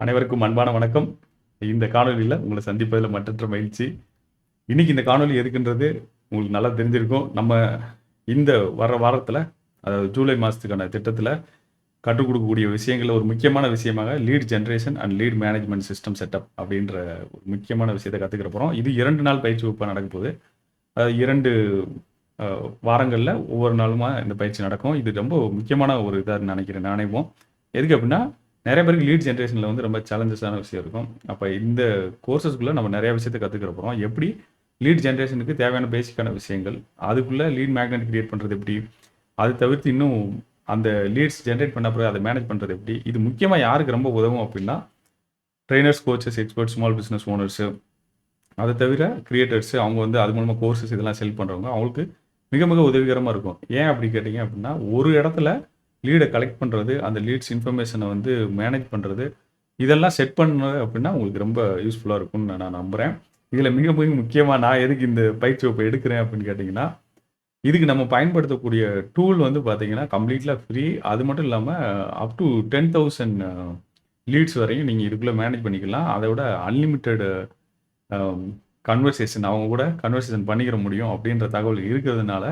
அனைவருக்கும் அன்பான வணக்கம். இந்த காணொலியில் உங்களை சந்திப்பதில் மற்றற்ற மகிழ்ச்சி. இன்னைக்கு இந்த காணொலி எதுக்குன்றது உங்களுக்கு நல்லா தெரிஞ்சிருக்கும். நம்ம இந்த வர வாரத்தில் அதாவது ஜூலை மாதத்துக்கான திட்டத்தில் கற்றுக் கொடுக்கக்கூடிய விஷயங்களில் ஒரு முக்கியமான விஷயமாக lead generation and lead management system setup அப்படின்ற ஒரு முக்கியமான விஷயத்தை கற்றுக்கிற போகிறோம் இது இரண்டு நாள் பயிற்சி வகுப்பாக நடக்க போகுது. அதாவது இரண்டு வாரங்களில் ஒவ்வொரு நாளுமா இந்த பயிற்சி நடக்கும். இது ரொம்ப முக்கியமான ஒரு இதாக நினைக்கிறேன் நாணயமும் எதுக்கு அப்படின்னா நிறைய பேருக்கு லீட் ஜென்ரேஷனில் வந்து ரொம்ப சேலஞ்சஸான விஷயம் இருக்கும். அப்போ இந்த கோர்சஸ்க்குள்ளே நம்ம நிறைய விஷயத்தை கற்றுக்கிற போகிறோம் எப்படி லீட் ஜென்ரேஷனுக்கு தேவையான பேசிக்கான விஷயங்கள் அதுக்குள்ளே லீட் மேக்னெட் கிரியேட் பண்ணுறது எப்படி அது தவிர்த்து இன்னும் அந்த லீட்ஸ் ஜென்ரேட் பண்ண பிறகு அதை மேனேஜ் பண்ணுறது எப்படி இது முக்கியமாக யாருக்கு ரொம்ப உதவும் அப்படின்னா trainers coaches experts small business owners அதை தவிர கிரியேட்டர்ஸு அவங்க வந்து அது மூலமாக கோர்சஸ் இதெல்லாம் செல் பண்ணுறவங்க அவங்களுக்கு மிக மிக உதவிகரமாக இருக்கும். ஏன் அப்படி கேட்டிங்க அப்படின்னா ஒரு இடத்துல லீடை கலெக்ட் பண்ணுறது அந்த லீட்ஸ் இன்ஃபர்மேஷனை வந்து மேனேஜ் பண்ணுறது இதெல்லாம் செட் பண்ண அப்படின்னா உங்களுக்கு ரொம்ப யூஸ்ஃபுல்லாக இருக்கும்னு நான் நம்புகிறேன் இதில் மிக மிக முக்கியமாக நான் எதுக்கு இந்த பயிற்சி வகுப்பை எடுக்கிறேன் அப்படின்னு கேட்டிங்கன்னா இதுக்கு நம்ம பயன்படுத்தக்கூடிய டூல் வந்து பார்த்தீங்கன்னா கம்ப்ளீட்லாக ஃப்ரீ அது மட்டும் இல்லாமல் up to ten thousand leads வரையும் நீங்கள் இதுக்குள்ளே மேனேஜ் பண்ணிக்கலாம். அதை விட அன்லிமிட்டெடு கன்வர்சேஷன் அவங்க கூட கன்வர்சேஷன் பண்ணிக்கிற முடியும் அப்படின்ற தகவல் இருக்கிறதுனால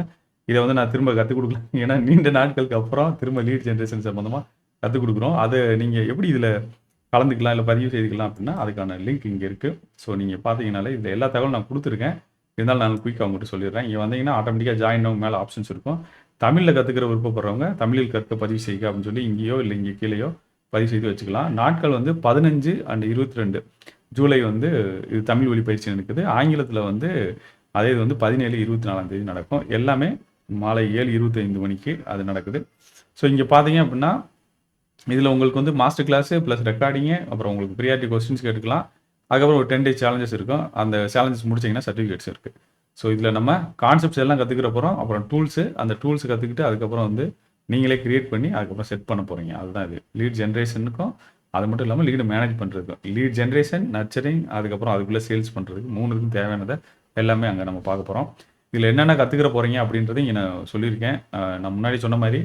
இதை வந்து நான் திரும்ப கற்றுக் கொடுக்கல. ஏன்னா நீண்ட நாட்களுக்கு அப்புறம் திரும்ப லீட் ஜென்ரேஷன் சம்மந்தமாக கற்றுக் கொடுக்குறோம். அதை நீங்கள் எப்படி இதில் கலந்துக்கலாம் இல்லை பதிவு செய்துக்கலாம் அப்படின்னா அதுக்கான லிங்க் இங்கே இருக்குது ஸோ நீங்கள் பார்த்தீங்கனாலே இதில் எல்லா தகவலும் நான் கொடுத்துருக்கேன். இருந்தாலும் நான் குயிக்காக உங்கள்கிட்ட சொல்லிடுறேன். இங்கே வந்தீங்கன்னா ஆட்டோமேட்டிக்காக ஜாயின் ஆகும் மேலே ஆப்ஷன்ஸ் இருக்கும். தமிழில் கற்றுக்கிற விருப்பப்படுறவங்க தமிழில் கற்க பதிவு செய்யுங்க அப்படின்னு சொல்லி இங்கேயோ இல்லை இங்கே கீழேயோ பதிவு செய்து வச்சுக்கலாம். நாட்கள் வந்து பதினஞ்சு அண்ட் இருபத்தி ரெண்டு ஜூலை வந்து இது தமிழ் வழி பயிற்சி நடக்குது. ஆங்கிலத்தில் வந்து அதே இது வந்து பதினேழு இருபத்தி நாலாம் தேதி நடக்கும். எல்லாமே மாலை ஏழு இருபத்தைந்து மணிக்கு அது நடக்குது. ஸோ இங்கே பார்த்தீங்க அப்படின்னா இதில் உங்களுக்கு வந்து மாஸ்டர் கிளாஸு ப்ளஸ் ரெக்கார்டிங்கு அப்புறம் உங்களுக்கு ப்ரியாரிட்டி கொஸ்டின்ஸ் கேட்டுக்கலாம் அதுக்கப்புறம் ஒரு டென் டேஸ் சேலஞ்சஸ் இருக்கும். அந்த சேலஞ்சஸ் முடிச்சிங்கன்னா சர்டிஃபிகேட்ஸ் இருக்குது ஸோ இதில் நம்ம கான்செப்ட்ஸ் எல்லாம் கற்றுக்கிற போகிறோம் அப்புறம் டூல்ஸு அந்த டூல்ஸ் கற்றுக்கிட்டு அதுக்கப்புறம் வந்து நீங்களே கிரியேட் பண்ணி அதுக்கப்புறம் செட் பண்ண போகிறீங்க அதுதான் இது. லீட் ஜென்ரேஷனுக்கும் அது மட்டும் இல்லாமல் லீடு மேனேஜ் பண்ணுறதுக்கும் லீட் ஜென்ரேஷன் நர்ச்சரிங் அதுக்கப்புறம் அதுக்குள்ளே சேல்ஸ் பண்ணுறதுக்கு மூணுக்கும் தேவையானதை எல்லாமே அங்கே நம்ம பார்க்க போகிறோம் இதில் என்னென்ன கற்றுக்கிற போகிறீங்க அப்படின்றத இங்கே நான் சொல்லியிருக்கேன். நான் முன்னாடி சொன்ன மாதிரி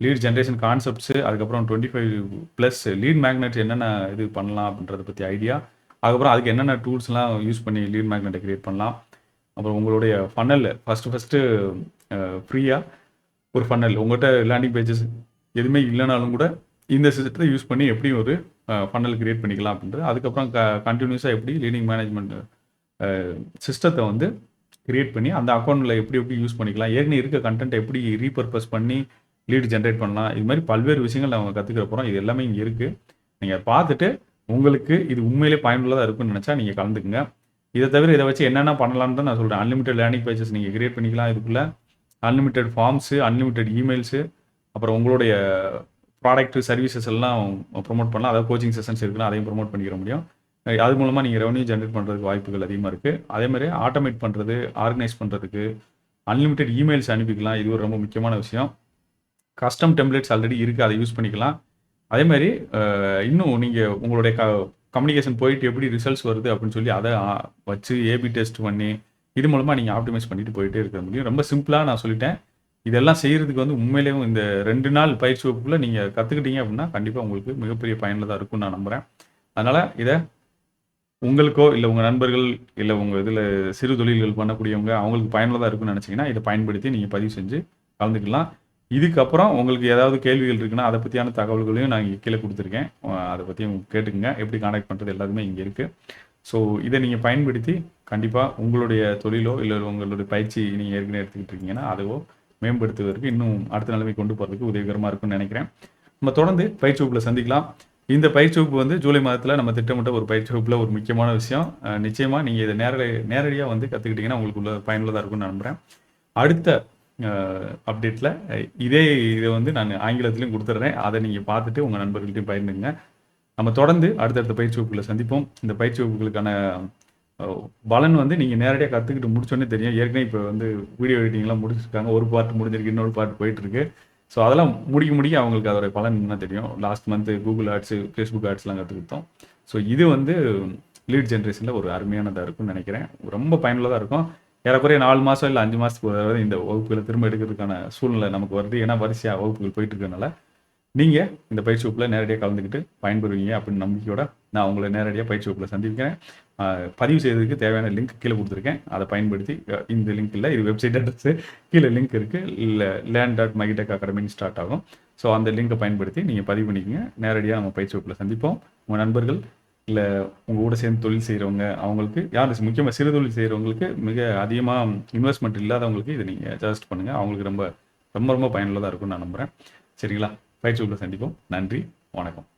லீட் ஜென்ரேஷன் கான்செப்ட்ஸு அதுக்கப்புறம் twenty five plus lead magnet என்னென்ன இது பண்ணலாம் அப்படின்றத பற்றி ஐடியா அதுக்கப்புறம் அதுக்கு என்னென்ன டூல்ஸ்லாம் யூஸ் பண்ணி லீட் மேக்னெட்டை கிரியேட் பண்ணலாம். அப்புறம் உங்களுடைய ஃபன்னல் ஃபஸ்ட்டு ஃபஸ்ட்டு ஃப்ரீயாக ஒரு ஃபன்னல் உங்கள்கிட்ட லேண்டிங் பேஜஸ் எதுவுமே இல்லைனாலும் கூட இந்த சிஸ்டத்தை யூஸ் பண்ணி எப்படி ஒரு ஃபன்னல் க்ரியேட் பண்ணிக்கலாம் அப்படின்றது. அதுக்கப்புறம் க கண்டினியூஸாக எப்படி லீடிங் மேனேஜ்மெண்ட் சிஸ்டத்தை வந்து கிரியேட் பண்ணி அந்த அக்கௌண்ட்டில் எப்படி எப்படி யூஸ் பண்ணிக்கலாம். ஏற்கனவே இருக்க கண்டென்ட் எப்படி ரீபர்பஸ் பண்ணி லீடு ஜென்ரேட் பண்ணலாம். இது மாதிரி பல்வேறு விஷயங்கள் நம்ம கற்றுக்கிற போகிறோம் இது எல்லாமே இங்கே இருக்குது நீங்கள் பார்த்துட்டு உங்களுக்கு இது உண்மையிலே பயனுள்ளதாக இருக்குன்னு நினச்சா நீங்கள் கலந்துக்குங்க. இதை தவிர இதை வச்சு என்னென்ன பண்ணலான்னு தான் நான் சொல்கிறேன் அன்லிமிட்டட் லேர்னிங் பேஜஸ் நீங்கள் கிரியேட் பண்ணிக்கலாம் இதுக்குள்ளே. அன்லிமிட்டட் ஃபார்ம்ஸு அன்லிமிட்டட் இமெயில்ஸு அப்புறம் உங்களுடைய ப்ராடக்ட் சர்வீசஸ் எல்லாம் ப்ரொமோட் பண்ணலாம். அதாவது கோச்சிங் செஷன்ஸ் இருக்குன்னா அதையும் ப்ரொமோட் பண்ணிக்கிற முடியும். அது மூலமாக நீங்கள் ரெவன்யூ ஜென்ரேட் பண்ணுறதுக்கு வாய்ப்புகள் அதிகமாக இருக்குது அதே மாதிரி ஆட்டோமேட் பண்ணுறது ஆர்கனைஸ் பண்ணுறதுக்கு அன்லிமிட்டெட் இமெயில்ஸ் அனுப்பிக்கலாம். இது ஒரு ரொம்ப முக்கியமான விஷயம். கஸ்டம் டெம்ப்ளேட்ஸ் ஆல்ரெடி இருக்குது அதை யூஸ் பண்ணிக்கலாம். அதே மாதிரி இன்னும் நீங்கள் உங்களுடைய க கம்யூனிகேஷன் போயிட்டு எப்படி ரிசல்ட்ஸ் வருது அப்படின்னு சொல்லி அதை வச்சு ஏபி டெஸ்ட் பண்ணி இது மூலமாக நீங்கள் ஆப்டிமைஸ் பண்ணிட்டு போயிட்டே இருக்க முடியும். ரொம்ப சிம்பிளாக நான் சொல்லிட்டேன். இதெல்லாம் செய்கிறதுக்கு வந்து உண்மையிலேயும் இந்த ரெண்டு நாள் பயிற்சி வகுப்புக்குள்ளே நீங்கள் கற்றுக்கிட்டீங்க அப்படின்னா கண்டிப்பாக உங்களுக்கு மிகப்பெரிய பயனுள்ளதாக இருக்கும்னு நான் நம்புகிறேன் அதனால் இதை உங்களுக்கோ இல்லை உங்கள் நண்பர்கள் இல்லை உங்கள் இதில் சிறு தொழில்கள் பண்ணக்கூடியவங்க அவங்களுக்கு பயனுள்ளதாக இருக்குன்னு நினச்சிங்கன்னா இதை பயன்படுத்தி நீங்கள் பதிவு செஞ்சு கலந்துக்கலாம். இதுக்கப்புறம் உங்களுக்கு ஏதாவது கேள்விகள் இருக்குன்னா அதை பற்றியான தகவல்களையும் நான் இங்கே கீழே கொடுத்துருக்கேன். அதை பற்றியும் கேட்டுக்கங்க. எப்படி கான்டாக்ட் பண்ணுறது எல்லாத்துமே இங்கே இருக்குது ஸோ இதை நீங்கள் பயன்படுத்தி கண்டிப்பாக உங்களுடைய தொழிலோ இல்லை உங்களுடைய பயிற்சி நீங்கள் ஏற்கனவே எடுத்துக்கிட்டு இருக்கீங்கன்னா அதுவோ மேம்படுத்துவதற்கு இன்னும் அடுத்த நிலைமை கொண்டு போகிறதுக்கு உதவிகரமாக இருக்கும்னு நினைக்கிறேன். நம்ம தொடர்ந்து பயிற்சி வகுப்பில் சந்திக்கலாம். இந்த பயிற்சி வகுப்பு வந்து ஜூலை மாதத்தில் நம்ம திட்டமிட்ட ஒரு பயிற்சி வகுப்பில் ஒரு முக்கியமான விஷயம். நிச்சயமாக நீங்கள் இதை நேரடி நேரடியாக வந்து கற்றுக்கிட்டிங்கன்னா உங்களுக்கு உள்ள பயனுள்ளதாக இருக்கும்னு நம்புகிறேன் அடுத்த அப்டேட்டில் இதே இதை வந்து நான் ஆங்கிலத்திலையும் கொடுத்துட்றேன் அதை நீங்கள் பார்த்துட்டு உங்கள் நண்பர்கள்ட்டையும் பயந்துங்க நம்ம தொடர்ந்து அடுத்தடுத்த பயிற்சி வகுப்புகளை சந்திப்போம். இந்த பயிற்சி வகுப்புகளுக்கான பலன் வந்து நீங்கள் நேரடியாக கற்றுக்கிட்டு முடிச்சோன்னே தெரியும். ஏற்கனவே இப்போ வந்து வீடியோ எடிட்டிங்லாம் முடிச்சிருக்காங்க. ஒரு பார்ட் முடிஞ்சிருக்கு இன்னொரு பார்ட் போயிட்டுருக்கு. ஸோ அதெல்லாம் முடிக்க முடிக்க அவங்களுக்கு அதோட பலன் என்ன தெரியும். Last month Google ads Facebook ஆட்ஸ்லாம் கற்றுக்கிட்டோம் ஸோ இது வந்து லீட் ஜென்ரேஷனில் ஒரு அருமையானதாக இருக்கும்னு நினைக்கிறேன். ரொம்ப பயனுள்ளதாக இருக்கும். ஏறக்குறைய நாலு மாதம் இல்லை அஞ்சு மாதத்துக்கு ஒரு இந்த வகுப்புகளை திரும்ப எடுக்கிறதுக்கான சூழ்நிலை நமக்கு வருது. ஏன்னா வரிசையாக வகுப்புகள் போயிட்டு இருக்கனால நீங்கள் இந்த பயிற்சி வகுப்பில் நேரடியாக கலந்துக்கிட்டு பயன்பெறுவீங்க அப்படின்னு நம்பிக்கையோட நான் உங்களை நேரடியாக பயிற்சி வகுப்பில் சந்திக்கிறேன். பதிவு செய்யறதுக்கு தேவையான லிங்க் கீழே கொடுத்துருக்கேன். அதை பயன்படுத்தி இந்த லிங்க் இல்லை இது வெப்சைட் அட்ரஸ் கீழே லிங்க் இருக்குது இல்லை லேண்ட் டாட் மைடெக் அகாடமின்னு ஸ்டார்ட் ஆகும். ஸோ அந்த லிங்கை பயன்படுத்தி நீங்கள் பதிவு பண்ணிக்கங்க. நேரடியாக நம்ம பயிற்சி வகுப்பில் சந்திப்போம். உங்கள் நண்பர்கள் இல்லை உங்கள் கூட சேர்ந்து தொழில் செய்கிறவங்க அவங்களுக்கு யார் முக்கியமாக சிறு தொழில் செய்கிறவங்களுக்கு மிக அதிகமாக இன்வெஸ்ட்மெண்ட் இல்லாதவங்களுக்கு இதை நீங்கள் சஜஸ்ட் பண்ணுங்கள் அவங்களுக்கு ரொம்ப ரொம்ப ரொம்ப பயனுள்ளதாக இருக்கும்னு நான் நம்புகிறேன் சரிங்களா? பயிற்சி வகுப்பில் சந்திப்போம். நன்றி. வணக்கம்.